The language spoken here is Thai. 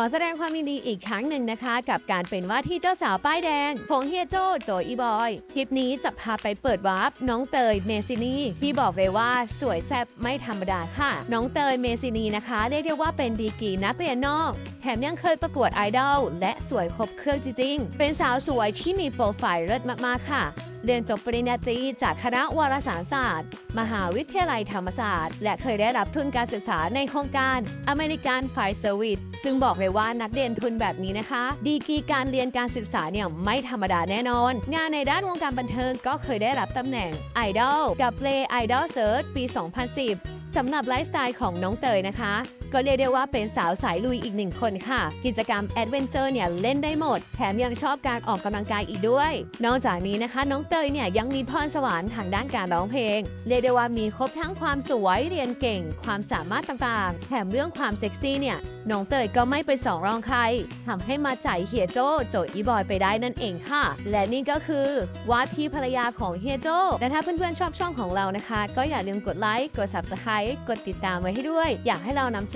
อแสดงความยินดีอีกครั้งหนึ่งนะคะ กับการเป็นว่าที่เจ้าสาวป้ายแดงของเฮียโจโจอีบอยคลิปนี้จะพาไปเปิดวาร์ปน้องเตยเมซินีที่บอกเลยว่าสวยแซ่บไม่ธรรมดาค่ะ น้องเตยเมซินีนะคะได้เรียกว่าเป็นดีกีนักเรียนนอก แถมยังเคยประกวดไอดอลและสวยครบเครื่องจริงๆเป็นสาวสวยที่มีโปรไฟล์เลิศมากๆค่ะ เรียนจบปริญญาตรีจากคณะวารสารศาสตร์ มหาวิทยาลัยธรรมศาสตร์ และเคยได้รับทุนการศึกษาในโครงการอเมริกันไฟเซอร์วิสซึ่งบอกเลยว่านักเรียนทุนแบบนี้นะคะ ดีกีการเรียนการศึกษาเนี่ยไม่ธรรมดาแน่นอน งานในด้านวงการบันเทิงก็เคยได้รับตำแหน่งไอดอลกับ Play Idol Search ปี 2010สำหรับไลฟ์สไตล์ของน้องเตยนะคะ ก็เรียกได้ว่าเป็นสาวสายลุยอีกหนึ่งคนค่ะ กิจกรรมแอดเวนเจอร์เนี่ยเล่นได้หมด แถมยังชอบการออกกำลังกายอีกด้วย นอกจากนี้นะคะ น้องเตยเนี่ยยังมีพรสวรรค์ทางด้านการร้องเพลง เรียกได้ว่ามีครบทั้งความสวยเรียนเก่ง ความสามารถต่างๆ แถมเรื่องความเซ็กซี่เนี่ยน้องเตยก็ไม่เป็นสองรองใครทำให้มาจ่ายเฮียโจโจอีบอยไปได้นั่นเองค่ะ และนี่ก็คือว่าที่ภรรยาของเฮียโจและถ้าเพื่อนๆชอบช่องของเรานะคะ ก็อย่าลืมกดไลค์กด subscribe กดติดตามไว้ให้ด้วย อยากให้เรานำเส